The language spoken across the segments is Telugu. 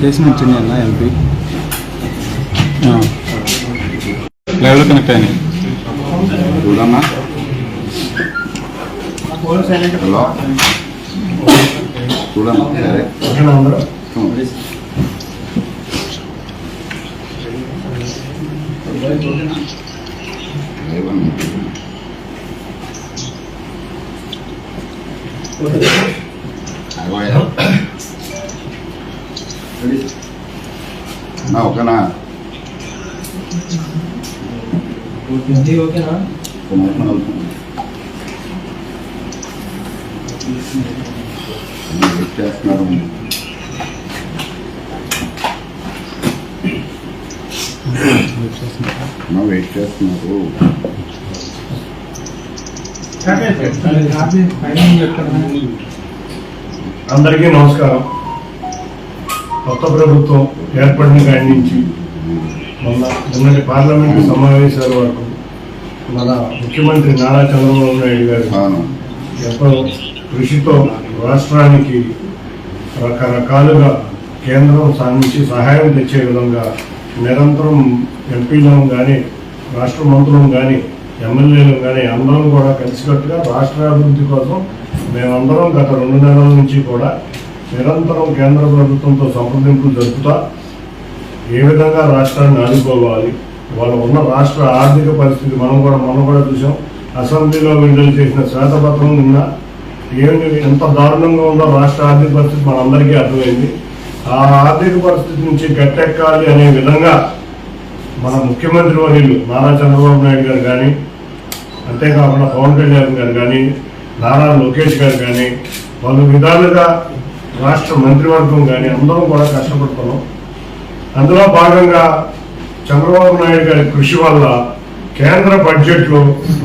కేసు నుంచి అన్న ఎంపీ లైవ్లో కనెక్ట్ అయినాయి. చూడమ్మా హలో చూడమ్మా సరే లేవమ్మా. ఆగోయా. నా ఒకనా ఓకేనా ఒక నిమిషం అవుతుంది. అన్నీ వెయిట్ చేస్తున్నారు అమ్మా, వెయిట్ చేస్తున్నారు అందరికీ నమస్కారం కొత్త ప్రభుత్వం ఏర్పడిన కాడి నుంచి మొన్న నిన్నటి పార్లమెంటు సమావేశాల వరకు మన ముఖ్యమంత్రి నారా చంద్రబాబు నాయుడు గారు ఎంతో కృషితో రాష్ట్రానికి రకరకాలుగా కేంద్రం సాధించి సహాయం తెచ్చే విధంగా నిరంతరం ఎంపీలను కానీ రాష్ట్ర మంత్రులను కానీ ఎమ్మెల్యేలు కానీ అందరం కూడా కలిసికట్టుగా రాష్ట్ర అభివృద్ధి కోసం మేమందరం గత రెండు నెలల నుంచి కూడా నిరంతరం కేంద్ర ప్రభుత్వంతో సంప్రదింపులు జరుపుతా ఏ విధంగా రాష్ట్రాన్ని ఆదుకోవాలి వాళ్ళు ఉన్న రాష్ట్ర ఆర్థిక పరిస్థితి మనం కూడా మనం కూడా చూసాం. అసెంబ్లీలో విడుదల చేసిన శ్వేతపత్రం నిన్న ఏమి ఎంత దారుణంగా ఉందో రాష్ట్ర ఆర్థిక పరిస్థితి మనందరికీ అర్థమైంది. ఆ ఆర్థిక పరిస్థితి నుంచి గట్టెక్కాలి అనే విధంగా మన ముఖ్యమంత్రి వర్యులు నారా చంద్రబాబు నాయుడు గారు కానీ అంతేకాకుండా పవన్ కళ్యాణ్ గారు కానీ నారా లోకేష్ గారు కానీ పలు విధాలుగా రాష్ట్ర మంత్రివర్గం కానీ అందరం కూడా కష్టపడుతున్నాం. అందులో భాగంగా చంద్రబాబు నాయుడు గారి కృషి వల్ల కేంద్ర బడ్జెట్లో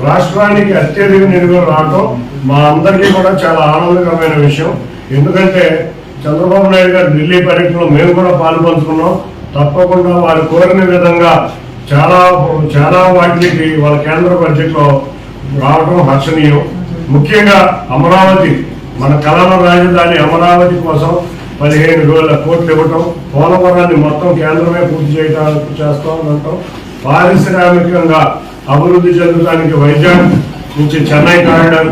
రాష్ట్రానికి అత్యధిక నిధులు రావడం మా అందరికీ కూడా చాలా ఆనందకరమైన విషయం. ఎందుకంటే చంద్రబాబు నాయుడు గారు ఢిల్లీ పర్యటనలో మేము కూడా పాల్పంచుకున్నాం. తప్పకుండా వారు కోరిన విధంగా చాలా చాలా వాటికి వాళ్ళ కేంద్ర బడ్జెట్లో రావడం హర్షణీయం. ముఖ్యంగా అమరావతి మన కళల రాజధాని అమరావతి కోసం పదిహేను వేల కోట్లు ఇవ్వటం పోలవరాన్ని మొత్తం కేంద్రమే పూర్తి చేయడానికి చేస్తామంటాం పారిశ్రామికంగా అభివృద్ధి చెందడానికి వైజాగ్ నుంచి చెన్నై కారిడార్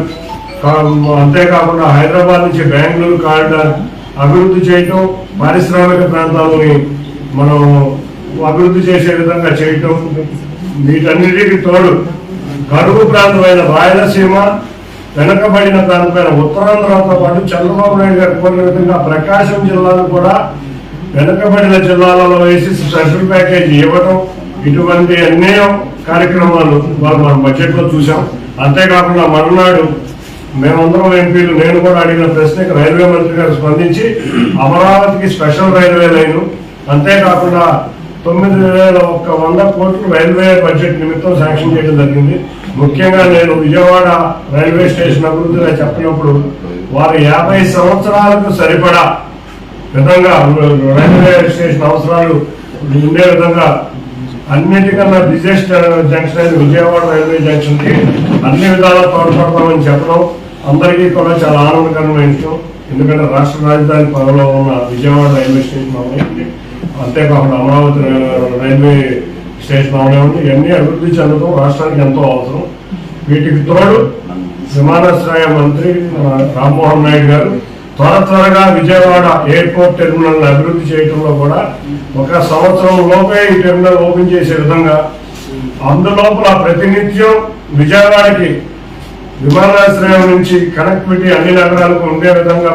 అంతేకాకుండా హైదరాబాద్ నుంచి బెంగళూరు కారిడార్ అభివృద్ధి చేయటం పారిశ్రామిక ప్రాంతాలని మనం అభివృద్ధి చేసే విధంగా చేయటం వీటన్నిటికీ తోడు కరువు ప్రాంతమైన రాయలసీమ వెనకబడిన ప్రాంతమైన ఉత్తరాంధ్రతో పాటు చంద్రబాబు నాయుడు గారు కోరిన విధంగా ప్రకాశం జిల్లాను కూడా వెనుకబడిన జిల్లాలలో వేసి స్పెషల్ ప్యాకేజీ ఇవ్వటం ఇటువంటి ఎన్నో కార్యక్రమాలు వాళ్ళు మనం బడ్జెట్లో చూసాం అంతేకాకుండా మరునాడు మేమందరం ఎంపీలు నేను కూడా అడిగిన ప్రశ్నకి రైల్వే మంత్రి గారు స్పందించి అమరావతికి స్పెషల్ రైల్వే లైను అంతేకాకుండా తొమ్మిది వేల ఒక్క వంద కోట్లు రైల్వే బడ్జెట్ నిమిత్తం శాంక్షన్ చేయడం జరిగింది. ముఖ్యంగా నేను విజయవాడ రైల్వే స్టేషన్ అభివృద్ధిగా చెప్పినప్పుడు వారు యాభై సంవత్సరాలకు సరిపడా విధంగా రైల్వే స్టేషన్ అవసరాలు ఉండే విధంగా అన్నిటికన్నా బిజెస్ట్ జంక్షన్ అయిన విజయవాడ రైల్వే జంక్షన్కి అన్ని విధాలా తోడ్పడతామని చెప్పడం అందరికీ కూడా చాలా ఆనందకరమైన విషయం. ఎందుకంటే రాష్ట్ర రాజధాని పదవిలో ఉన్న విజయవాడ రైల్వే స్టేషన్ అవనివ్వండి అంతేకాకుండా అమరావతి రైల్వే స్టేషన్ అవనివ్వండి ఇవన్నీ అభివృద్ధి చెందడం రాష్ట్రానికి ఎంతో అవసరం. వీటికి తోడు విమానాశ్రయ మంత్రి రామ్మోహన్ నాయుడు గారు త్వర త్వరగా విజయవాడ ఎయిర్పోర్ట్ టెర్మినల్ అభివృద్ధి చేయడంలో కూడా ఒక సంవత్సరం లోపే ఈ టెర్మినల్ ఓపెన్ చేసే విధంగా అందులోపల ప్రతినిత్యం విజయవాడకి విమానాశ్రయం నుంచి కనెక్టివిటీ అన్ని నగరాలకు ఉండే విధంగా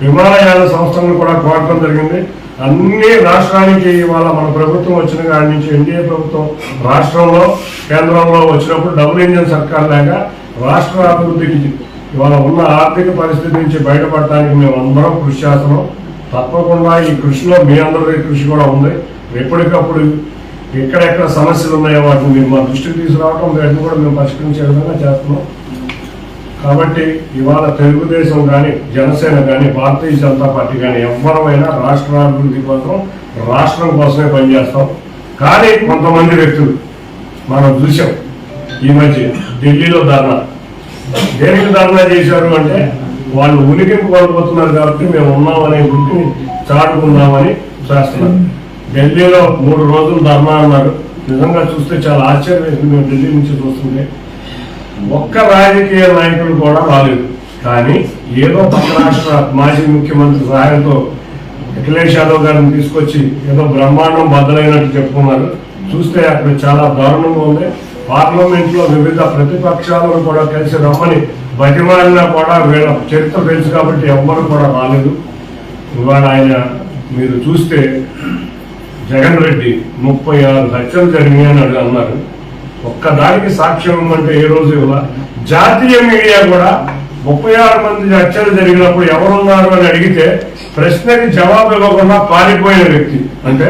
విమానయాన సంస్థలను కూడా కోరడం జరిగింది. అన్ని రాష్ట్రానికి ఇవాళ మన ప్రభుత్వం వచ్చిన కాడి నుంచి ఎన్డీఏ ప్రభుత్వం రాష్ట్రంలో కేంద్రంలో వచ్చినప్పుడు డబుల్ ఇంజన్ సర్కార్ లాగా రాష్ట్ర అభివృద్ధికి ఇవాళ ఉన్న ఆర్థిక పరిస్థితి నుంచి బయటపడటానికి మేము అందరం కృషి చేస్తున్నాం. తప్పకుండా ఈ కృషిలో మీ అందరి కృషి కూడా ఉంది. ఎప్పటికప్పుడు ఎక్కడెక్కడ సమస్యలు ఉన్నాయో వాటిని మా దృష్టికి తీసుకురావడం వాటిని కూడా మేము పరిష్కరించే విధంగా చేస్తున్నాం. కాబట్టి ఇవాళ తెలుగుదేశం కానీ జనసేన కానీ భారతీయ జనతా పార్టీ కానీ ఎవరమైనా రాష్ట్ర అభివృద్ధి కోసం రాష్ట్రం కోసమే పనిచేస్తాం. కానీ కొంతమంది వ్యక్తులు మనం చూసాం ఈ మధ్య ఢిల్లీలో ధర్నా. దేనికి ధర్నా చేశారు అంటే వాళ్ళు ఉనికిని కోల్పోతున్నారు కాబట్టి మేము ఉన్నామనే గుర్తుని చాటుకున్నామని చేస్తున్నారు. ఢిల్లీలో మూడు రోజులు ధర్నా అన్నారు. నిజంగా చూస్తే చాలా ఆశ్చర్యం వేసింది. మేము ఢిల్లీ నుంచి చూస్తుంటే ఒక్క రాజకీయ నాయకులు కూడా రాలేదు. కానీ ఏదో పక్క రాష్ట్ర మాజీ ముఖ్యమంత్రి సహాయంతో అఖిలేష్ యాదవ్ గారిని తీసుకొచ్చి ఏదో బ్రహ్మాండం బద్దలైనట్టు చెప్పుకున్నారు. చూస్తే అక్కడ చాలా దారుణంగా ఉంది. పార్లమెంట్లో వివిధ ప్రతిపక్షాలను కూడా కలిసి రమ్మని బతిమాలినా కూడా వీళ్ళ చరిత్ర తెలుసు కాబట్టి ఎవ్వరు కూడా రాలేదు. ఇవాళ ఆయన మీరు చూస్తే జగన్ రెడ్డి ముప్పై ఆరు హత్యలు జరిగాయని అడుగు అన్నారు. ఒక్కదానికి సాక్ష్యం అంటే ఏ రోజు ఇవ్వాల? జాతీయ మీడియా కూడా ముప్పై ఆరు మంది హత్యలు జరిగినప్పుడు ఎవరున్నారు అని అడిగితే ప్రశ్నకి జవాబు ఇవ్వకుండా పారిపోయిన వ్యక్తి. అంటే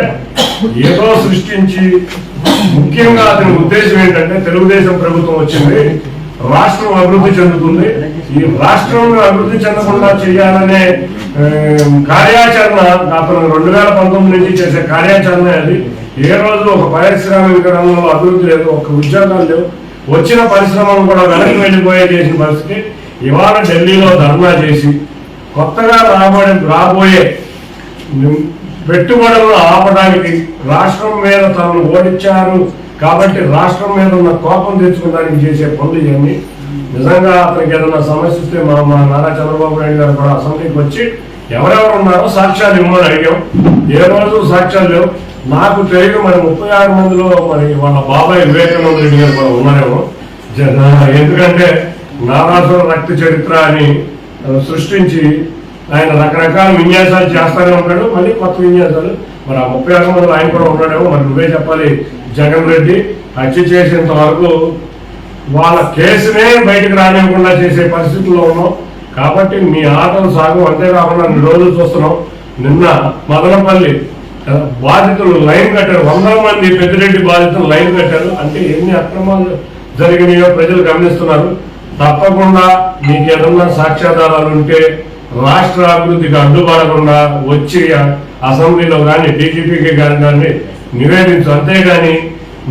ఏదో సృష్టించి ముఖ్యంగా అతని ఉద్దేశం ఏంటంటే తెలుగుదేశం ప్రభుత్వం వచ్చింది రాష్ట్రం అభివృద్ధి చెందుతుంది. ఈ రాష్ట్రం అభివృద్ధి చెందకుండా చేయాలనే కార్యాచరణ అతను రెండు వేల పంతొమ్మిది నుంచి చేసే కార్యాచరణ అది. ఏ రోజు ఒక పారిశ్రామిక రంగంలో అభివృద్ధి లేదు ఒక ఉద్యోగాలు లేవు. వచ్చిన పరిశ్రమలు కూడా వెనక్కి వెళ్ళిపోయే చేసిన పరిస్థితి. ఇవాళ ఢిల్లీలో ధర్నా చేసి కొత్తగా రాబోయే రాబోయే పెట్టుబడులను ఆపడానికి రాష్ట్రం మీద తాను ఓడించారు కాబట్టి రాష్ట్రం మీద ఉన్న కోపం తెచ్చుకోవడానికి చేసే పనులు ఇవన్నీ. నిజంగా అతనికి ఏదైనా సమస్య వస్తే మా మా నారా చంద్రబాబు నాయుడు గారు కూడా అసెంబ్లీకి వచ్చి ఎవరెవరు ఉన్నారో సాక్ష్యాలు ఇవ్వమని అడిగాం. ఏ రోజు సాక్ష్యాలు లేవు? నాకు తెలియదు మరి ముప్పై ఆరు మందిలో మరి వాళ్ళ బాబాయ్ వివేకానంద రెడ్డి గారు కూడా ఉన్నారేమో. జ- ఎందుకంటే నారాసుర రక్త చరిత్ర అని సృష్టించి ఆయన రకరకాల విన్యాసాలు చేస్తానే ఉంటాడు మళ్ళీ కొత్త విన్యాసాలు. మరి ఆ ముప్పై ఆరు మందిలో ఆయన కూడా ఉన్నాడేమో. మరి నువ్వే చెప్పాలి జగన్ రెడ్డి హత్య చేసేంత వరకు వాళ్ళ కేసునే బయటకు రానివ్వకుండా చేసే పరిస్థితుల్లో ఉన్నాం. కాబట్టి మీ ఆటలు సాగు అంతేకాకుండా అన్ని రోజులు చూస్తున్నాం. నిన్న మదనపల్లి బాధితులు లైన్ కట్టారు. వందల మంది పెద్దిరెడ్డి బాధితులు లైన్ కట్టారు. అంటే ఎన్ని అక్రమాలు జరిగినాయో ప్రజలు గమనిస్తున్నారు. తప్పకుండా మీకు ఏదన్నా సాక్ష్యాధారాలు ఉంటే రాష్ట్ర అభివృద్ధికి అడ్డుపడకుండా వచ్చి అసెంబ్లీలో కానీ డీజీపీకి కానీ కానీ నివేదించు. అంతేగాని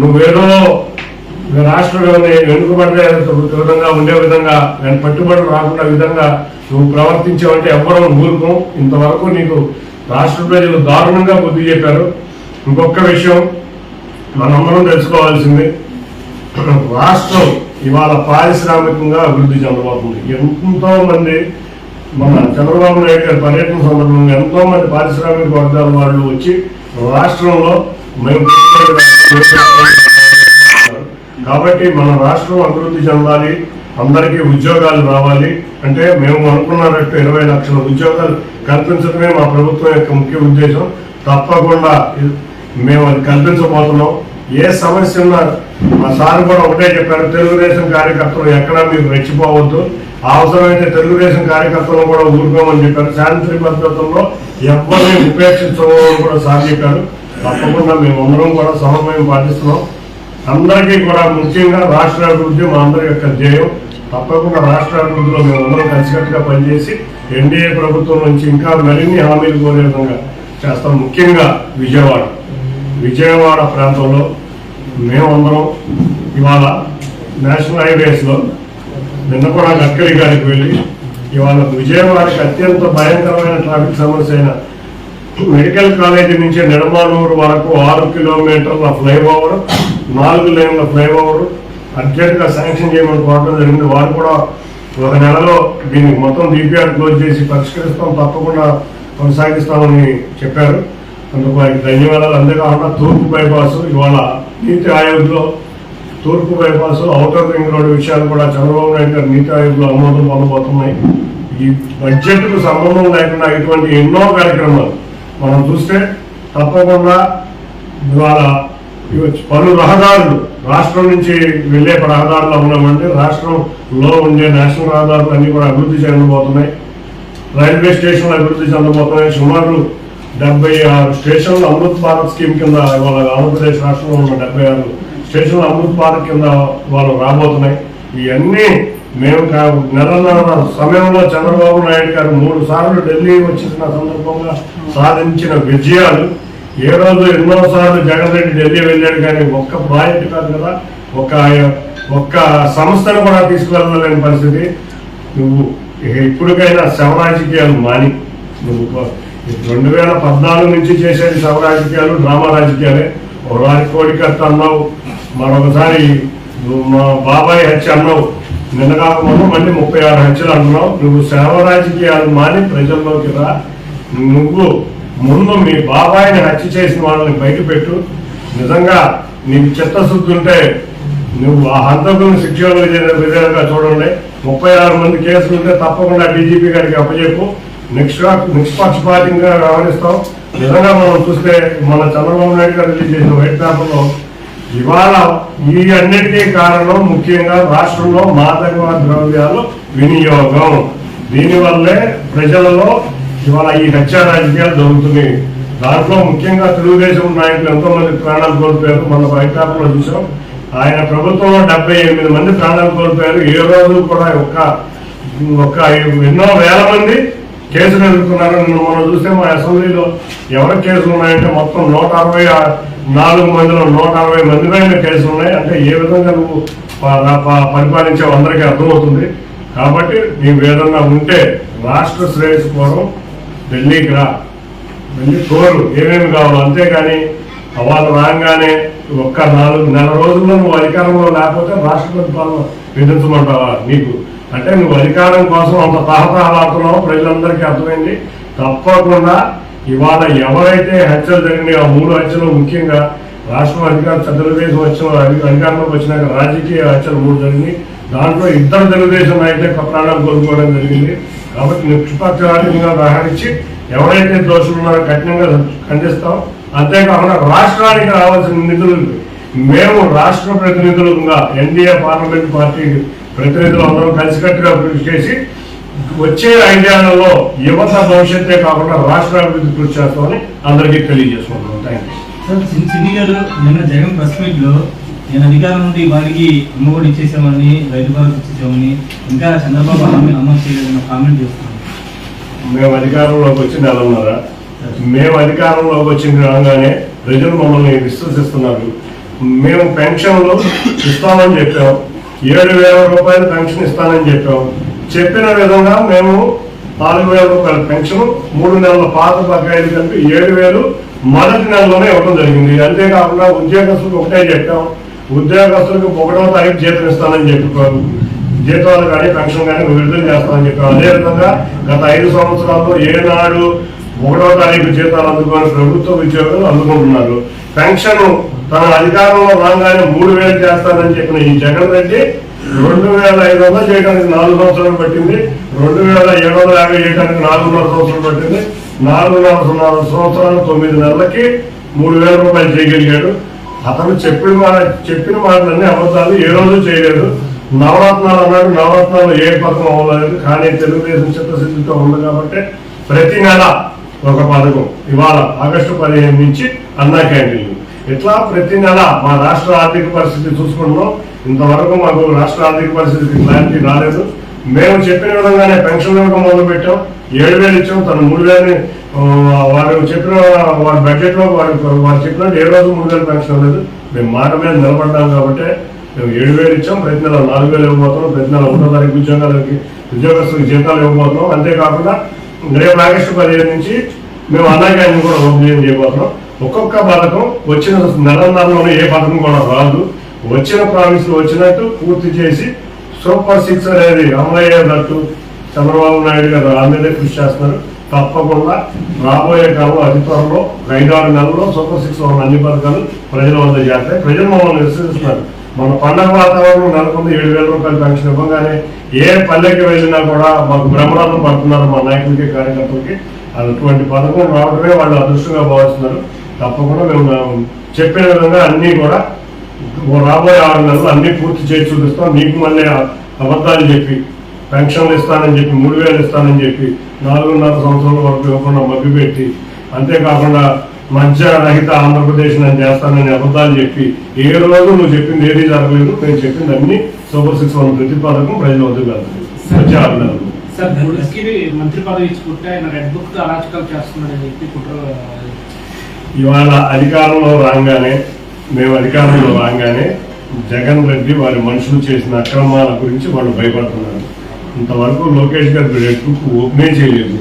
నువ్వేదో రాష్ట్రంలోనే వెనుకబడే విధంగా ఉండే విధంగా దాని రాకుండా విధంగా నువ్వు ప్రవర్తించావంటే ఎవ్వరూ ఊరుకోం. ఇంతవరకు నీకు రాష్ట్ర ప్రజలు దారుణంగా బుద్ధి చెప్పారు. ఇంకొక విషయం మనందరం తెలుసుకోవాల్సింది. రాష్ట్రం ఇవాళ పారిశ్రామికంగా అభివృద్ధి చెందబోతుంది. ఎంతో మంది మన చంద్రబాబు నాయుడు గారి పర్యటన సందర్భంగా ఎంతో మంది పారిశ్రామిక వర్గాల వాళ్ళు వచ్చి రాష్ట్రంలో మేము కాబట్టి మన రాష్ట్రం అభివృద్ధి చెందాలి అందరికీ ఉద్యోగాలు రావాలి. అంటే మేము అనుకున్నట్టు ఇరవై లక్షల ఉద్యోగాలు కల్పించడమే మా ప్రభుత్వం యొక్క ముఖ్య ఉద్దేశం. తప్పకుండా మేము అది కల్పించబోతున్నాం. ఏ సమస్య ఉన్నా మా సార్ కూడా ఒకటే చెప్పారు తెలుగుదేశం కార్యకర్తలు ఎక్కడా మీరు రెచ్చిపోవద్దు. అవసరమైతే తెలుగుదేశం కార్యకర్తలు కూడా ఊరుకోమని చెప్పారు. శాంతి భద్రతల్లో ఎవరిని ఉపేక్షించమని కూడా సార్ చెప్పారు. తప్పకుండా మేము అందరం కూడా సమన్వయం పాటిస్తున్నాం. అందరికీ కూడా ముఖ్యంగా రాష్ట్ర అభివృద్ధి మా అందరి యొక్క ధ్యేయం. తప్పకుండా రాష్ట్ర అభివృద్ధిలో మేము అందరం కలిసికట్టుగా పనిచేసి ఎన్డీఏ ప్రభుత్వం నుంచి ఇంకా మరిన్ని హామీలు కోరే విధంగా చేస్తాం. ముఖ్యంగా విజయవాడ. విజయవాడ ప్రాంతంలో మేమందరం ఇవాళ నేషనల్ హైవేస్లో నిన్న కూడా గడ్కరీ గారికి వెళ్ళి ఇవాళ విజయవాడకి అత్యంత భయంకరమైన ట్రాఫిక్ సమస్య అయిన మెడికల్ కాలేజీ నుంచి నిడమానూరు వరకు ఆరు కిలోమీటర్ల ఫ్లైఓవర్ నాలుగు లైన్ల ఫ్లైఓవర్ అర్జెంట్గా శాంక్షన్ చేయమని కోరడం జరిగింది. వారు కూడా ఒక నెలలో దీనికి మొత్తం డిపిఆర్ క్లోజ్ చేసి పరిష్కరిస్తాం తప్పకుండా కొనసాగిస్తామని చెప్పారు. అందుకు వారికి ధన్యవాదాలు. అంతేకాకుండా తూర్పు బైపాస్ ఇవాళ నీతి ఆయోగ్లో తూర్పు బైపాస్ అవుటర్ రింగ్ రోడ్డు విషయాలు కూడా చంద్రబాబు నాయుడు గారు నీతి ఆయోగ్లో ఆమోదం పొందబోతున్నాయి. ఈ బడ్జెట్కు సంబంధం లేకుండా ఇటువంటి ఎన్నో కార్యక్రమాలు మనం చూస్తే తప్పకుండా ఇవాళ పలు రహదారులు రాష్ట్రం నుంచి వెళ్ళే రహదారులు ఉన్నామంటే రాష్ట్రంలో ఉండే నేషనల్ రహదారులు అన్ని కూడా అభివృద్ధి చెందబోతున్నాయి. రైల్వే స్టేషన్లు అభివృద్ధి చెందబోతున్నాయి. సుమారు డెబ్బై ఆరు స్టేషన్లు అమృత్ భారత్ స్కీమ్ కింద ఇవాళ ఆంధ్రప్రదేశ్ రాష్ట్రంలో ఉన్న డెబ్బై ఆరు స్టేషన్లు అమృత్ భారత్ కింద వాళ్ళు రాబోతున్నాయి. ఇవన్నీ మేము కా- నెలన్నర సమయంలో చంద్రబాబు నాయుడు గారు మూడు సార్లు ఢిల్లీ వచ్చిన సందర్భంగా సాధించిన విజయాలు ఏ రోజు ఎన్నో సార్లు జగన్ రెడ్డి ఢిల్లీ వెళ్ళాడు కానీ ఒక్క ప్రాజెక్ట్ కాదు కదా. ఒక్క ఒక్క సంస్థను కూడా తీసుకువెళ్ళలేని పరిస్థితి. నువ్వు ఇప్పటికైనా శవరాజకీయాలు మాని. నువ్వు రెండు వేల పద్నాలుగు నుంచి చేసేది శవరాజకీయాలు డ్రామా రాజకీయాలే. ఒకసారి కోడికత్త అన్నావు. మరొకసారి నువ్వు మా బాబాయ్ హత్య అన్నావు. నిన్న కాకముందు మళ్ళీ ముప్పై ఆరు హత్యలు అంటున్నావు. నువ్వు శవరాజకీయాలు రాజకీయాలు మాని ప్రజల్లోకి రా. నువ్వు ముందు మీ బాబాయిని హత్య చేసిన వాళ్ళని బయటపెట్టు నిజంగా నీకు చిత్తశుద్ధి ఉంటే నువ్వు ఆ హంతకులను శిక్షణ విధంగా చూడండి. ముప్పై ఆరు మంది కేసులు ఉంటే తప్పకుండా డీజీపీ గారికి అప్పచెప్పు. నిక్షా నిష్పక్షపాతంగా వ్యవహరిస్తాం నిజంగా మనం చూస్తే మన చంద్రబాబు నాయుడు గారు రిలీజ్ చేసిన వైట్ పేపర్లో ఇవాళ ఈ అన్నిటికీ కారణం ముఖ్యంగా రాష్ట్రంలో మాదక ద్రవ్యాలు వినియోగం. దీనివల్లే ప్రజలలో ఇవాళ ఈ హత్యా రాజకీయాలు జరుగుతున్నాయి. దాంట్లో ముఖ్యంగా తెలుగుదేశం నాయకులు ఎంతో మంది ప్రాణాలు కోల్పోయారు. మన వైట్ చూసాం. ఆయన ప్రభుత్వంలో డెబ్బై ఎనిమిది మంది ప్రాణాలు కోల్పోయారు. ఏ రోజు కూడా ఒక్క ఒక్క ఎన్నో వేల మంది కేసులు ఎదుర్కొన్నారు మనం చూస్తే మా అసెంబ్లీలో ఎవరి కేసులు ఉన్నాయంటే మొత్తం నూట అరవై నాలుగు మందిలో నూట అరవై మంది పైన కేసులు ఉన్నాయి. అంటే ఏ విధంగా నువ్వు పరిపాలించే అందరికీ అర్థమవుతుంది. కాబట్టి నీవు ఏదన్నా ఉంటే రాష్ట్ర శ్రేయస్ కోసం ఢిల్లీకి రా వెళ్ళి కోరు ఏమేమి కావాలో అంతేగాని వాళ్ళు రాగానే ఒక్క నాలుగు నెల రోజుల్లో నువ్వు అధికారంలో లేకపోతే రాష్ట్రపతి పాలన విధించమంటావా నీకు? అంటే నువ్వు అధికారం కోసం అంత తహతహలాడుతున్నావు ప్రజలందరికీ అర్థమైంది. తప్పకుండా ఇవాళ ఎవరైతే హత్యలు జరిగినాయి ఆ మూడు హత్యలు ముఖ్యంగా రాష్ట్రం అధికారం తెలుగుదేశం వచ్చిన అధికారంలోకి వచ్చినాక రాజకీయ హత్యలు మూడు జరిగినాయి. దాంట్లో ఇద్దరు తెలుగుదేశం అయితే ప్రాణాలు కోల్పోవడం జరిగింది. కాబట్టి నిష్పక్షపాతంగా వ్యవహరించి ఎవరైతే దోషులు ఉన్నారో కఠినంగా ఖండిస్తాం అంతేకాకుండా రాష్ట్రానికి రావాల్సిన నిధులు మేము రాష్ట్ర ప్రతినిధులుగా ఎన్డీఏ పార్లమెంట్ పార్టీ ప్రతినిధులు అందరం కలిసికట్టుగా కృషి చేసి వచ్చే ఐదేళ్ళలో యువత భవిష్యత్తే కాకుండా రాష్ట్ర అభివృద్ధి కృషి చేస్తామని అందరికీ తెలియజేసుకుంటున్నాం. థ్యాంక్ యూ సార్ సిన్- గారు నిన్న జగన్ ప్రెస్ మీట్లో నేను అధికారం నుండి వారికి అమ్మఒడి ఇచ్చేసామని రైతు భరోసా ఇచ్చేసామని ఇంకా చంద్రబాబు హామీ అమలు చేయలేదని కామెంట్ చేస్తున్నాను మేము అధికారంలోకి వచ్చి నెలన్నర మేము అధికారంలోకి వచ్చిన రాగానే ప్రజలు మమ్మల్ని విశ్వసిస్తున్నారు. మేము పెన్షన్లు ఇస్తామని చెప్పాం. ఏడు వేల రూపాయల పెన్షన్ ఇస్తానని చెప్పాం. చెప్పిన విధంగా మేము నాలుగు వేల రూపాయల పెన్షన్ మూడు నెలల పాత బకాయిలు కలిపి ఏడు వేలు మొదటి నెలలోనే ఇవ్వడం జరిగింది. అంతేకాకుండా ఉద్యోగస్తులకు ఒకటే చెప్పాం. ఉద్యోగస్తులకు ఒకటో తారీఖు జీతం ఇస్తానని చెప్పారు జీతాలు కానీ పెన్షన్ కానీ విడుదల చేస్తానని చెప్పారు. అదేవిధంగా గత ఐదు సంవత్సరాల్లో ఏనాడు ఒకటో తారీఖు జీతాలు అందుకుని ప్రభుత్వ ఉద్యోగులు అందుకుంటున్నారు. పెన్షన్ తన అధికారంలో రాగానే మూడు వేలు చేస్తానని చెప్పిన ఈ జగన్ రెడ్డి రెండు వేల ఐదు వందలు చేయడానికి నాలుగు సంవత్సరాలు పట్టింది. రెండు వేల ఏడు వందల యాభై చేయడానికి నాలుగున్నర సంవత్సరాలు పట్టింది. నాలుగున్నర సంవత్సరాలు తొమ్మిది నెలలకి మూడు వేల రూపాయలు చేయగలిగాడు. అతను చెప్పిన చెప్పిన మాటలన్నీ అబద్ధాలు ఏ రోజు చేయలేదు. నవరత్నాలు అన్నాడు నవరత్నాలు ఏ పథకం అవ్వలేదు. కానీ తెలుగుదేశం చిత్తశుద్ధితో ఉంది కాబట్టి ప్రతి నెల ఒక పథకం ఇవాళ ఆగస్టు పదిహేను నుంచి అన్నా క్యాంటీన్లు. ఇట్లా ప్రతి నెల మా రాష్ట్ర ఆర్థిక పరిస్థితి చూసుకుంటున్నాం? ఇంతవరకు మాకు రాష్ట్ర ఆర్థిక పరిస్థితికి క్లారిటీ రాలేదు. మేము చెప్పిన విధంగానే పెన్షన్ ఇవ్వడం మొదలుపెట్టాం. ఏడు వేలు ఇచ్చాం తను మూడు వేలని ఆ, వారు చెప్పిన వారి బడ్జెట్లో వారు వారు చెప్పినట్టు ఏ రోజు మూడు వేలు పెన్షన్ లేదు మేము మాట మీద నిలబడ్డాం కాబట్టి మేము ఏడు వేలు ఇచ్చాం ప్రతి నెల నాలుగు వేలు ఇవ్వబోతున్నాం ప్రతి నెల ఒకటో తారీఖు ఉద్యోగాలకి ఉద్యోగస్తులకు జీతాలు ఇవ్వబోతున్నాం. అంతేకాకుండా రేపు ఆగస్టు పదిహేను నుంచి మేము అన్నగాన్ని కూడా ఓపెన్ చేయబోతున్నాం. ఒక్కొక్క పథకం వచ్చిన నెలన్నరలోనే ఏ పథకం కూడా రాదు. వచ్చిన ప్రామిస్లు వచ్చినట్టు పూర్తి చేసి సూపర్ సిక్స్ అనేది అమలయ్యేటట్టు చంద్రబాబు నాయుడు గారు ఆమెదే కృషి చేస్తున్నారు. తప్పకుండా రాబోయే కాలంలో అతి త్వరలో ఐదారు నెలల్లో సూపర్ సిక్స్ ఉన్న అన్ని పథకాలు ప్రజలు వద్ద చేస్తాయి. ప్రజలు మమ్మల్ని విశ్వసిస్తున్నారు. మన పండగ వాతావరణం నెలకొంది ఏడు వేల రూపాయలు పెన్షన్ ఇవ్వగానే ఏ పల్లెకి వెళ్ళినా కూడా మాకు భ్రమరాలు పడుతున్నారు మా నాయకులకి కార్యకర్తలకి. అటువంటి పథకం రావడమే వాళ్ళు అదృష్టంగా భావిస్తున్నారు. తప్పకుండా మేము చెప్పిన విధంగా అన్నీ కూడా రాబోయే ఆరు నెలలు అన్నీ పూర్తి చేసి చూపిస్తాం. మీకు మళ్ళీ అబద్ధాలు చెప్పి పెన్షన్లు ఇస్తానని చెప్పి మూడు వేలు ఇస్తానని చెప్పి నాలుగున్నర సంవత్సరాల వరకు ఇవ్వకుండా మభ్యపెట్టి అంతేకాకుండా మధ్య రహిత ఆంధ్రప్రదేశ్ నేను చేస్తానని అబద్ధాలు చెప్పి ఏ రోజు నువ్వు చెప్పింది ఏది జరగలేదు నేను చెప్పింది అన్ని సూపర్ సిక్స్ వన్ ప్రతి పథకం ప్రజల వద్దకు వెళ్తుంది. సార్ మంత్రి పదవి ఇచ్చుకుంటే ఆయన రెడ్ బుక్తో అరాచకాలు చేస్తున్నాడని చెప్పి కుట్ర ఇవాళ అధికారంలో రాగానే మేము అధికారంలో రాగానే జగన్ రెడ్డి వారి మనుషులు చేసిన అక్రమాల గురించి వాళ్ళు భయపడుతున్నారు. ఇంతవరకు లోకేష్ గారు రెడ్ బుక్ ఓపెనే చేయలేదు.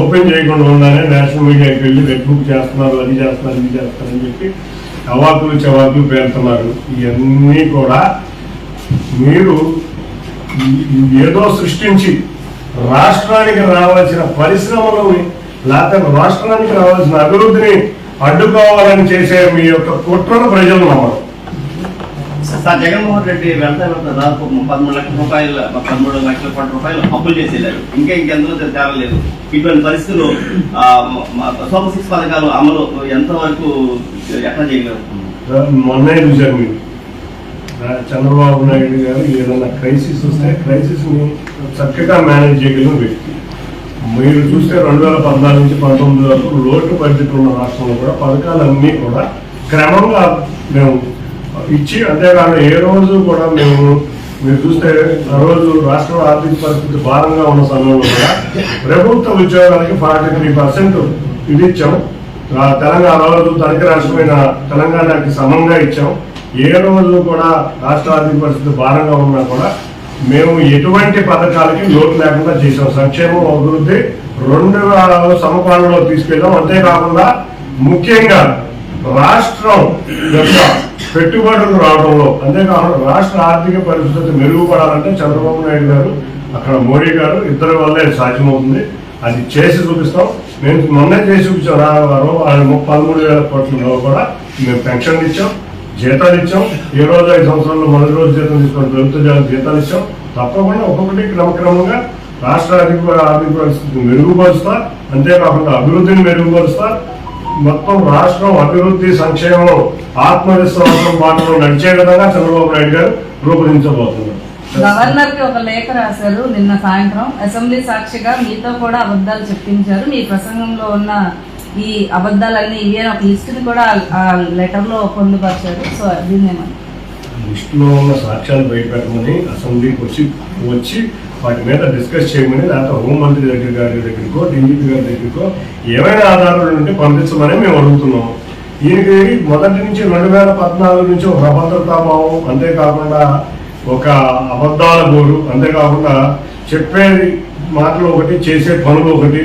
ఓపెన్ చేయకుండా ఉండగానే నేషనల్ మీడియాకి వెళ్ళి రెడ్ బుక్ చేస్తున్నారు అది చేస్తున్నారు ఇది చేస్తున్నారు అని చెప్పి అవాకులు చవాకులు పేరుతున్నారు ఇవన్నీ కూడా మీరు ఏదో సృష్టించి రాష్ట్రానికి రావాల్సిన పరిశ్రమలని లేకపోతే రాష్ట్రానికి రావాల్సిన అభివృద్ధిని అడ్డుకోవాలని చేసే మీ యొక్క కుట్రను ప్రజలు నమ్మరు. సార్ జగన్మోహన్ రెడ్డి వెళ్తా వెళ్తా దాదాపు పదమూడు లక్షల రూపాయలు పదమూడు లక్షల కోట్ల రూపాయలు అప్పులు చేసి వెళ్ళారు ఇంకా ఇంకెందులో తేరలేదు ఇటువంటి పరిస్థితులు ఆ, మ- సూపర్ సిక్స్ పథకాలు అమలు ఎంతవరకు ఎట్లా చేయగలరు? మొన్నే చూశారు మీరు. చంద్రబాబు నాయుడు గారు ఏదైనా క్రైసిస్ వస్తే క్రైసిస్ని చక్కగా మేనేజ్ చేయగలిగిన వ్యక్తి. మీరు చూస్తే రెండు వేల పద్నాలుగు నుంచి పంతొమ్మిది వరకు లోటు బడ్జెట్ ఉన్న రాష్ట్రంలో కూడా పథకాలన్నీ కూడా క్రమంగా మేము ఇచ్చి అంతేకాదు ఏ రోజు కూడా మేము మీరు చూస్తే ఆ రోజు రాష్ట్ర ఆర్థిక పరిస్థితి భారంగా ఉన్న సమయంలో కూడా ప్రభుత్వ ఉద్యోగాలకి ఫార్టీ త్రీ పర్సెంట్ ఇది ఇచ్చాం. ఆ తెలంగాణ రోజు తనకి రాష్ట్రమైన తెలంగాణకి సమంగా ఇచ్చాం. ఏ రోజు కూడా రాష్ట్ర ఆర్థిక పరిస్థితి భారంగా ఉన్నా కూడా మేము ఎటువంటి పథకాలకి లోటు లేకుండా చేసాం సంక్షేమం అభివృద్ధి రెండు సమపాలనలో తీసుకెళ్ళాం. అంతేకాకుండా ముఖ్యంగా రాష్ట్రం యొక్క పెట్టుబడులు రావడంలో అంతేకాకుండా రాష్ట్ర ఆర్థిక పరిస్థితి మెరుగుపడాలంటే చంద్రబాబు నాయుడు గారు అక్కడ మోడీ గారు ఇద్దరి వల్లే సాధ్యమవుతుంది. అది చేసి చూపిస్తాం. మేము మొన్నే చేసి చూపించాం. రాగారు పదమూడు వేల కోట్లలో కూడా మేము పెన్షన్లు ఇచ్చాం జీతాలు ఇచ్చాం. ఏ రోజు ఐదు సంవత్సరాల్లో మొదటి రోజు జీతం తీసుకున్న ప్రభుత్వ జీతాలు ఇచ్చాం. తప్పకుండా ఒక్కొక్కటి క్రమక్రమంగా రాష్ట్ర ఆర్థిక ఆర్థిక పరిస్థితిని మెరుగుపరుస్తా అంతేకాకుండా అభివృద్ధిని మెరుగుపరుస్తా మొత్తం రాష్ట్రం అభివృద్ధి సంక్షేమం ఆత్మవిశ్వాసం బాటలో నడిచే విధంగా చంద్రబాబు నాయుడు గారు రూపొందించబోతున్నారు. గవర్నర్కి ఒక లేఖ రాశారు నిన్న సాయంత్రం. అసెంబ్లీ సాక్షిగా మీతో కూడా అబద్ధాలు చెప్పించారు. మీ ప్రసంగంలో ఉన్న ఈ అబద్ధాలన్నీ ఇవి అని ఒక లిస్ట్ని కూడా ఆ లెటర్లో పొందుపరిచారు. సో దీన్ని ఏమన్నా లిస్టులో ఉన్న సాక్ష్యాలు బయటపెట్టమని అసెంబ్లీకి వచ్చి వచ్చి వాటి మీద డిస్కస్ చేయమని లేకపోతే హోంమంత్రి దగ్గర గారి దగ్గరికో డీజీపీ గారి దగ్గరికో ఏమైనా ఆధారాలు ఉంటే పంపించమని మేము అడుగుతున్నాం. దీనికి మొదటి నుంచి రెండు వేల పద్నాలుగు నుంచి ఒక అభద్రతాభావం అంతేకాకుండా ఒక అబద్ధాల గోరు అంతేకాకుండా చెప్పేది మాటలు ఒకటి చేసే పనులు ఒకటి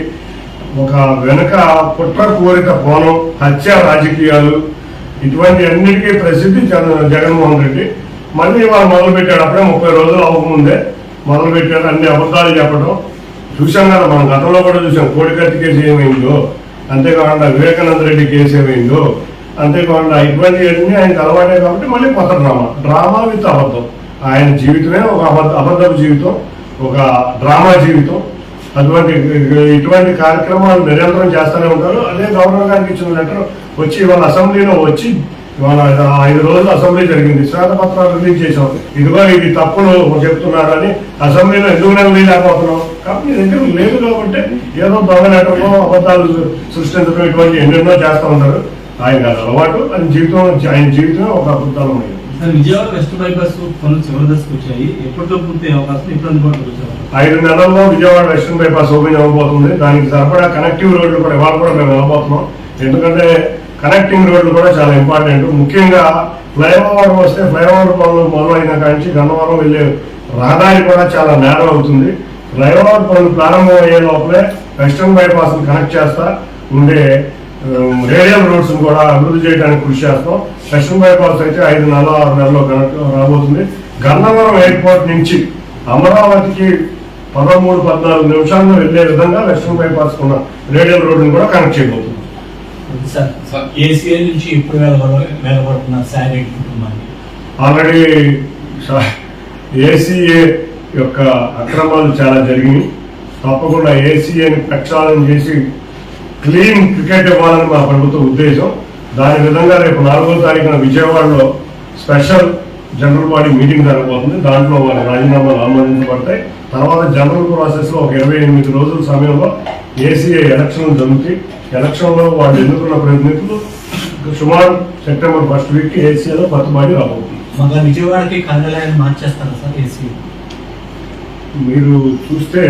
ఒక వెనుక కుట్ర కోరిక కోణం హత్య రాజకీయాలు ఇటువంటి అన్నిటికీ ప్రసిద్ధి జగన్- జగన్మోహన్ రెడ్డి. మళ్ళీ వాళ్ళు మొదలుపెట్టాడు అప్పుడే ముప్పై రోజులు అవ్వకముందే మొదలు పెట్టాడు అన్ని అబద్ధాలు చెప్పడం. చూసాం కదా మనం గతంలో కూడా చూసాం కోడికత్తి కేసు ఏమైందో అంతేకాకుండా వివేకానంద రెడ్డి కేసు ఏమైందో అంతేకాకుండా ఇటువంటివన్నీ ఆయనకు అలవాటే కాబట్టి మళ్ళీ కొత్త డ్రామా. డ్రామా విత్ అబద్ధం. ఆయన జీవితమే ఒక అబద్ధ అబద్ధపు జీవితం ఒక డ్రామా జీవితం. అటువంటి ఇటువంటి కార్యక్రమాలు నిరంతరం చేస్తూనే ఉంటారు. అదే గవర్నర్ గారికి ఇచ్చిన లెటర్ వచ్చి ఇవాళ అసెంబ్లీలో వచ్చి ఇవాళ ఐదు రోజులు అసెంబ్లీ జరిగింది. శ్వేతపత్రాలు రిలీజ్ చేసాం ఇదిగో ఇది తప్పులు చెప్తున్నారని అసెంబ్లీలో ఎందుకు లేకపోతున్నాం కాబట్టి దగ్గర లేదు కాబట్టి ఏదో దొంగ లెటర్లో అబద్ధాలు సృష్టించడం ఇటువంటి ఎన్నెన్నో చేస్తూ ఉంటారు ఆయన అలవాటు. ఆయన జీవితం ఆయన జీవితమే ఒక అద్భుతాలు ఉన్నాయి. విజయవాడ వెస్ట్ బైపాస్ పనులు చివరి దశకు వచ్చాయి. ఎప్పటిలో పూర్తి అవకాశం ఇప్పుడు అందుబాటులోకి వచ్చే ఐదు నెలల్లో విజయవాడ వెస్ట్రన్ బైపాస్ ఓపెన్ అవ్వబోతుంది. దానికి సరిపడా కనెక్టివ్ రోడ్లు కూడా ఇవాళ కూడా మేము వెళ్ళబోతున్నాం ఎందుకంటే కనెక్టింగ్ రోడ్లు కూడా చాలా ఇంపార్టెంట్ ముఖ్యంగా ఫ్లైఓవర్ వస్తే ఫ్లైఓవర్ పనులు మొదలైన కాంచి గన్నవరం వెళ్ళే రహదారి కూడా చాలా నేరం అవుతుంది. ఫ్లైఓవర్ పనులు ప్రారంభం అయ్యే లోపలే వెస్ట్రన్ బైపాస్ కనెక్ట్ చేస్తా ఉండే రేడియల్ రోడ్స్ కూడా అభివృద్ధి చేయడానికి కృషి చేస్తాం. వెస్ట్రన్ బైపాస్ అయితే ఐదు నెలల ఆరు నెలల్లో కనెక్ట్ రాబోతుంది. గన్నవరం ఎయిర్పోర్ట్ నుంచి అమరావతికి పదమూడు పద్నాలుగు నిమిషాల్లో వెళ్ళే విధంగా వెస్టర్న్ బైపాస్ ఉన్న రేడియల్ రోడ్డుని కూడా కనెక్ట్ చేయబోతుంది సార్ ఏసీఐ నుంచి ఇప్పుడు వెళ్ళబడుతున్నారు శారీ కుటుంబాన్ని. ఆల్రెడీ ఏసీఏ యొక్క అక్రమాలు చాలా జరిగినాయి. తప్పకుండా ఏసీఏని ప్రక్షాళన చేసి క్లీన్ క్రికెట్ ఇవ్వాలని మా ప్రభుత్వ ఉద్దేశం. దాని విధంగా రేపు నాలుగో తారీఖున విజయవాడలో స్పెషల్ జనరల్ బాడీ మీటింగ్ జరగబోతుంది. దాంట్లో వారి రాజీనామాలు ఆమోదించబడతాయి. తర్వాత జనరల్ ప్రాసెస్లో ఒక ఇరవై ఎనిమిది రోజుల సమయంలో ఏసీఐ ఎలక్షన్లు జరుగుతాయి. ఎలక్షన్లో వాళ్ళు ఎన్నుకున్న ప్రతినిధులు సుమారు సెప్టెంబర్ ఫస్ట్ వీక్ ఏసీఐలో కొత్త బాడీ రాబోతుంది. విజయవాడకి కార్యాలయాన్ని మార్చేస్తారా సార్ ఏసీ మీరు చూస్తే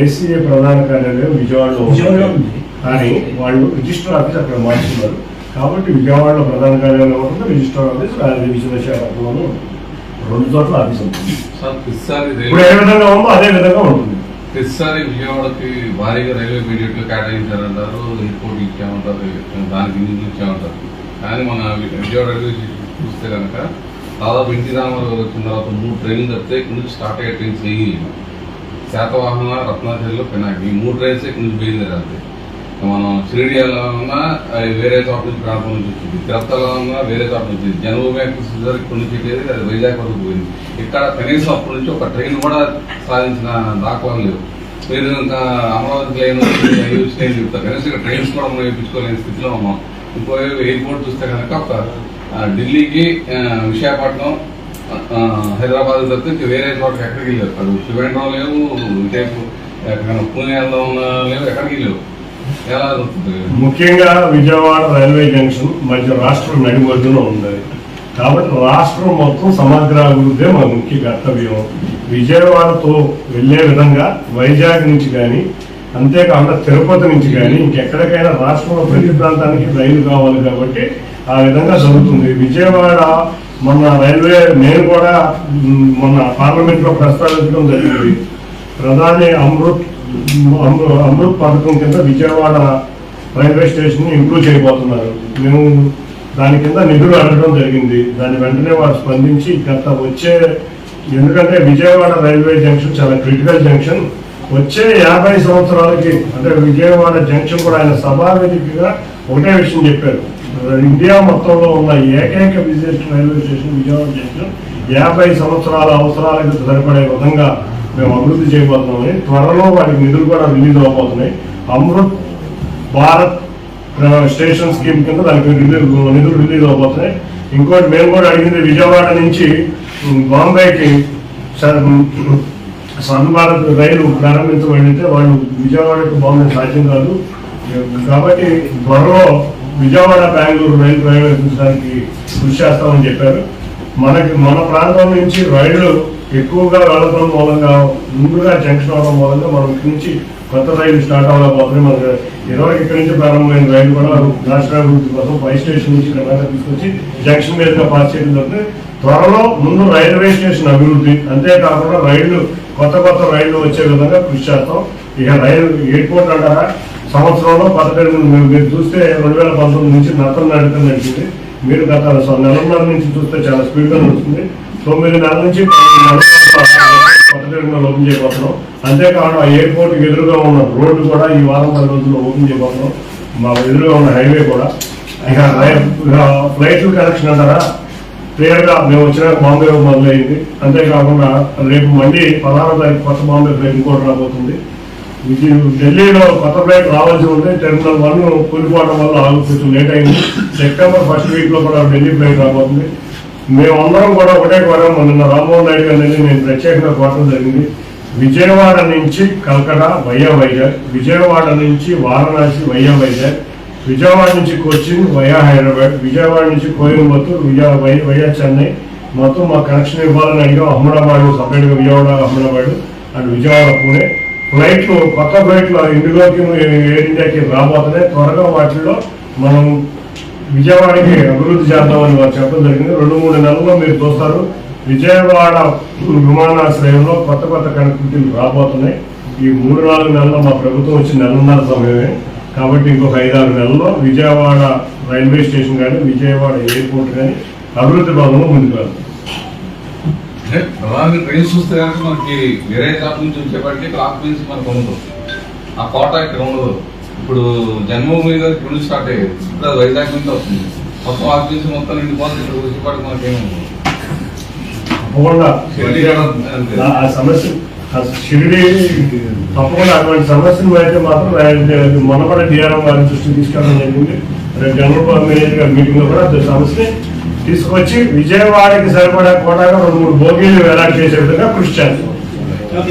ఏసీఏ ప్రధాన కార్యాలయం. విజయవాడలో ఉంది. కానీ వాళ్ళు రిజిస్టర్ ఆఫీస్ అక్కడ మార్చున్నారు కాబట్టి విజయవాడలో ప్రధాన కార్యాలయం ఉంటుంది రిజిస్టర్ ఆఫీస్ విశ్వవిద్యాలయంలో ఉంటుంది రెండు చోట్ల ఆఫీస్ ఉంటుంది ఇప్పుడు ఏ విధంగా ఉందో అదే విధంగా ఉంటుంది. ప్రతిసారి విజయవాడకి భారీగా రైల్వే బడ్జెట్లు కేటాయించారంటారు ఎయిర్పోర్ట్ ఇచ్చామంటారు దానికి నిధులు ఇచ్చామంటారు. కానీ మన విజయవాడ రైల్వే చూస్తే కనుక దాదాపు ఎన్టీ రామారావు వచ్చిన తర్వాత మూడు ట్రైన్లు తప్పితే ఇక్కడ నుంచి స్టార్ట్ అయ్యే ట్రైన్స్ లేవు. శాతవాహన రత్నాచరిలో పినాకి ఈ మూడు ట్రైన్స్ ఇక్కడ నుంచి బయలుదేరాలి. మనం ఉన్నా అది వేరే చోట నుంచి ప్రాంతం నుంచి వచ్చింది తిరుపతిలో ఉన్నా వేరే చోట నుంచి జనభూమి ఎక్స్ప్రెస్ ఇక్కడ నుంచి వెళ్ళేది అది వైజాగ్ వరకు పోయింది. ఇక్కడ కనీసం అప్పటి నుంచి ఒక ట్రైన్ కూడా సాధించిన దాఖలాలు లేవు. మీరు ఇంకా అమరావతి ట్రైన్ అవి వచ్చినాయని చెప్తారు. కనీసం ఇక్కడ ట్రైన్స్ కూడా మనం వేయించుకోలేని స్థితిలో ఉన్నాం. ఇంకో ఎయిర్పోర్ట్ చూస్తే కనుక ఒక ఢిల్లీకి విశాఖపట్నం హైదరాబాద్ తప్పితే వేరే చోటకి ఎక్కడికి లేవు అక్కడ శివేంద్రం లేవు ఇటేపు ఎక్కడ పూణే వెళ్దాం లేవు ఎక్కడికి లేవు ముఖ్యంగా విజయవాడ రైల్వే జంక్షన్ మధ్య రాష్ట్రం నడిబొడ్డున ఉన్నది కాబట్టి రాష్ట్రం మొత్తం సమగ్ర అభివృద్ధి మన ముఖ్య కర్తవ్యం. విజయవాడతో వెళ్ళే విధంగా వైజాగ్ నుంచి కానీ అంతేకాకుండా తిరుపతి నుంచి కానీ ఇంకెక్కడికైనా రాష్ట్రంలో ప్రతి ప్రాంతానికి రైలు కావాలి కాబట్టి ఆ విధంగా జరుగుతుంది. విజయవాడ మొన్న రైల్వే నేను కూడా మొన్న పార్లమెంట్లో ప్రస్తావించడం జరిగింది. ప్రధాని అమృత్ అమృత్ పథకం కింద విజయవాడ రైల్వే స్టేషన్ ఇంప్రూవ్ చేయబోతున్నారు. మేము దాని కింద నిధులు అడగడం జరిగింది. దాని వెంటనే వారు స్పందించి గత వచ్చే ఎందుకంటే విజయవాడ రైల్వే జంక్షన్ చాలా క్రిటికల్ జంక్షన్ వచ్చే యాభై సంవత్సరాలకి అంటే విజయవాడ జంక్షన్ కూడా ఆయన సభావేదికగా ఒకటే విషయం చెప్పారు. ఇండియా మొత్తంలో ఉన్న ఏకైక Vijaya railway station Vijayawada junction యాభై సంవత్సరాల అవసరాలకు సరిపడే విధంగా మేము అభివృద్ధి చేయబోతున్నామని త్వరలో వాటికి నిధులు కూడా రిలీజ్ అవబోతున్నాయి. అమృత్ భారత్ స్టేషన్ స్కీమ్ కింద దానికి రిలీజ్ నిధులు రిలీజ్ అవబోతున్నాయి. ఇంకోటి మేము కూడా అడిగింది విజయవాడ నుంచి బాంబేకి స- భారత్ రైలు ప్రారంభించబడితే వాళ్ళు విజయవాడకు బాంబే సాధ్యం కాదు. కాబట్టి త్వరలో విజయవాడ బెంగళూరు రైలు ప్రయోగించడానికి కృషి చేస్తామని చెప్పారు. మనకి మన ప్రాంతం నుంచి రైళ్ళు ఎక్కువగా వెళ్ళడం మూలంగా ముందుగా జంక్షన్ అవడం మూలంగా మనం ఇక్కడి నుంచి కొత్త రైలు స్టార్ట్ అవ్వడం అవ్వలేకపోతుంది మనకి ఇరవై ఇక్కడి నుంచి ప్రారంభమైన రైలు కూడా రాష్ట్ర అభివృద్ధి కోసం పై స్టేషన్ నుంచి ఇక్కడ తీసుకొచ్చి జంక్షన్ మీదుగా పాస్ చేయడం జరుగుతుంది త్వరలో ముందు రైల్వే స్టేషన్ అభివృద్ధి. అంతేకాకుండా రైళ్ళు కొత్త కొత్త రైళ్ళు వచ్చే విధంగా కృషి చేస్తాం. ఇక రైలు ఎయిర్పోర్ట్ అంటారా? సంవత్సరంలో పదకొండు మీరు- మీరు చూస్తే రెండు వేల పంతొమ్మిది నుంచి నత్తలు నడకం నడిచింది మీరు గత నెలన్నర నుంచి చూస్తే చాలా స్పీడ్గా నడుస్తుంది. తొమ్మిది నెలల నుంచి పన్నెండు ఓపెన్ చేయబోతున్నాం. అంతేకాకుండా ఎయిర్పోర్ట్ ఎదురుగా ఉన్న రోడ్డు కూడా ఈ వారం పది రోజుల్లో ఓపెన్ చేయబోతున్నాం. మా ఎదురుగా ఉన్న హైవే కూడా. ఇక ఫ్లైట్లు కనెక్షన్ అంటారా? క్లియర్గా మేము వచ్చిన బాంబే మొదలైంది. అంతేకాకుండా రేపు మళ్ళీ పదహారో తారీఖు కొత్త బాంబే ఫ్లైట్ ఇంకోటి రాబోతుంది. ఇది ఢిల్లీలో కొత్త ఫ్లైట్ రావాల్సి ఉంటే టెర్మినల్ వన్ కూలిపోవడం వల్ల ఆగు కొంచెం లేట్ అయింది. సెప్టెంబర్ ఫస్ట్ వీక్లో కూడా ఢిల్లీ ఫ్లైట్ రాబోతుంది. మేమందరం కూడా ఒకటే కోరాం మొన్న రామ్మోహన్ నాయుడు గారిని నేను ప్రత్యేకంగా కోరడం జరిగింది. విజయవాడ నుంచి కల్కటా వయ్యా వైజాగ్ విజయవాడ నుంచి వారణాసి వయ్యా వైజాగ్ విజయవాడ నుంచి కొచ్చిన్ వయా హైదరాబాద్ విజయవాడ నుంచి కోయంబత్తూర్ విజయ వై- వయా చెన్నై. మొత్తం మా కనెక్షన్ ఇవ్వాలని అడిగాం అహ్మదాబాద్ సపరేట్గా విజయవాడ అహ్మదాబాద్ అండ్ విజయవాడ పూణే. ఫ్లైట్లు కొత్త ఫ్లైట్లు ఇండియాకి ఎయిర్ ఇండియాకి రాబోతున్నాయి. త్వరగా వాటిల్లో మనం విజయవాడకి అభివృద్ధి చేద్దామని వారు చెప్పడం జరిగింది. రెండు మూడు నెలల్లో మీరు చూస్తారు విజయవాడ విమానాశ్రయంలో కొత్త కొత్త కనెక్టివిటీలు రాబోతున్నాయి. ఈ మూడు నాలుగు నెలల్లో మా ప్రభుత్వం వచ్చి నెలన్నర సమయమే. కాబట్టి ఇంకొక ఐదారు నెలల్లో విజయవాడ రైల్వే స్టేషన్ కానీ విజయవాడ ఎయిర్పోర్ట్ కానీ అభివృద్ధి భాగంలో ముందుకు అలాగే అంటే ప్రధానంగా ట్రైన్స్ చూస్తే కనుక మనకి వేరే జాబ్ నుంచి చెప్పండి ఇక్కడ ఆక్యుపెన్సీ మనకు ఉండదు. ఆ కోట ఇక్కడ ఉండదు. ఇప్పుడు జన్మభూమి మీద నుంచి స్టార్ట్ అయ్యేది ఇప్పుడు అది వైజాగ్ నుంచి వస్తుంది. మొత్తం ఆక్యుపెన్సీ మొత్తం నిండిపోతుంది ఇక్కడ వచ్చేపాటికి మనకేమి ఉండదు. తప్పకుండా. షిరిడి కూడా అంతే. ఆ- సమస్య షిరిడి తప్పకుండా అటువంటి సమస్యను అయితే మాత్రం మొన్న కూడా డిఆర్ఎం వారి దృష్టికి తీసుకెళ్ళడం జరిగింది. రేపు జనరల్ మేనేజర్ గారి మీటింగ్లో కూడా సమస్యని తీసుకొచ్చి విజయవాడకి సరిపడా కోటాగా రెండు మూడు బోగీలు వేలాడి చేసే విధంగా కృషి చేస్తాం.